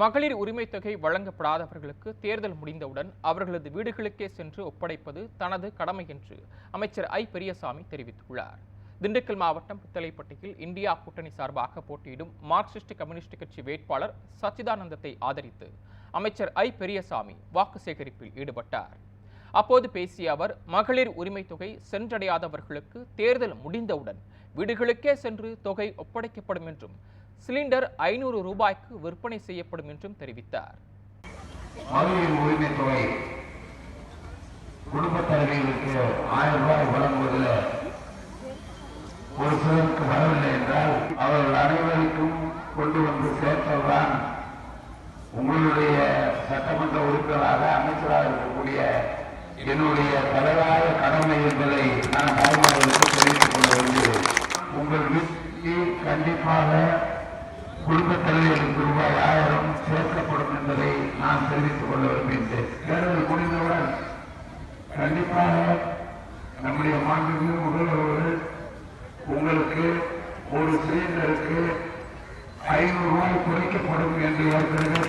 மகளிர் உரிமை தொகை வழங்கப்படாதவர்களுக்கு தேர்தல் முடிந்தவுடன் அவர்களது வீடுகளுக்கே சென்று ஒப்படைப்பது தனது கடமை என்று அமைச்சர் ஐ. பெரியசாமி தெரிவித்துள்ளார். திண்டுக்கல் மாவட்டம் பித்தளைப்பட்டியில் இந்தியா கூட்டணி சார்பாக போட்டியிடும் மார்க்சிஸ்ட் கம்யூனிஸ்ட் கட்சி வேட்பாளர் சச்சிதானந்தத்தை ஆதரித்து அமைச்சர் ஐ. பெரியசாமி வாக்கு சேகரிப்பில் ஈடுபட்டார். அப்போது பேசிய அவர் மகளிர் உரிமை தொகை சென்றடையாதவர்களுக்கு தேர்தல் முடிந்தவுடன் வீடுகளுக்கே சென்று தொகை ஒப்படைக்கப்படும் என்றும் சிலிண்டர் ஐநூறு ரூபாய்க்கு விற்பனை செய்யப்படும் என்றும் தெரிவித்தார். குடும்ப தலைவிகளுக்கு ஆயிரம் ரூபாய் வழங்குவதில் ஒரு சிலருக்கு வரவில்லை என்றால் அவர்கள் அனைவருக்கும் கொண்டு வந்து சேர்த்ததுதான் உங்களுடைய சட்டமன்ற உறுப்பினராக அமைச்சராக இருக்கக்கூடிய என்னுடைய தலைவாய கடமை என்பதை நான் தாய்மார்களுக்கு தெரிவித்துக் கொள்ள வேண்டும். உங்கள் வீட்டில் கண்டிப்பாக குடும்ப தலைவருக்கு ரூபாய் ஆயிரம் சேர்க்கப்படும் என்பதை நான் தெரிவித்துக் கொள்ள விரும்புகின்றேன். தேர்தல் முடிந்தவுடன் கண்டிப்பாக நம்முடைய மாண்புமிகு முதல்வர்கள் உங்களுக்கு ஒரு சிலிண்டருக்கு ஐநூறு ரூபாய் குறைக்கப்படும் என்று ஏற்கனவே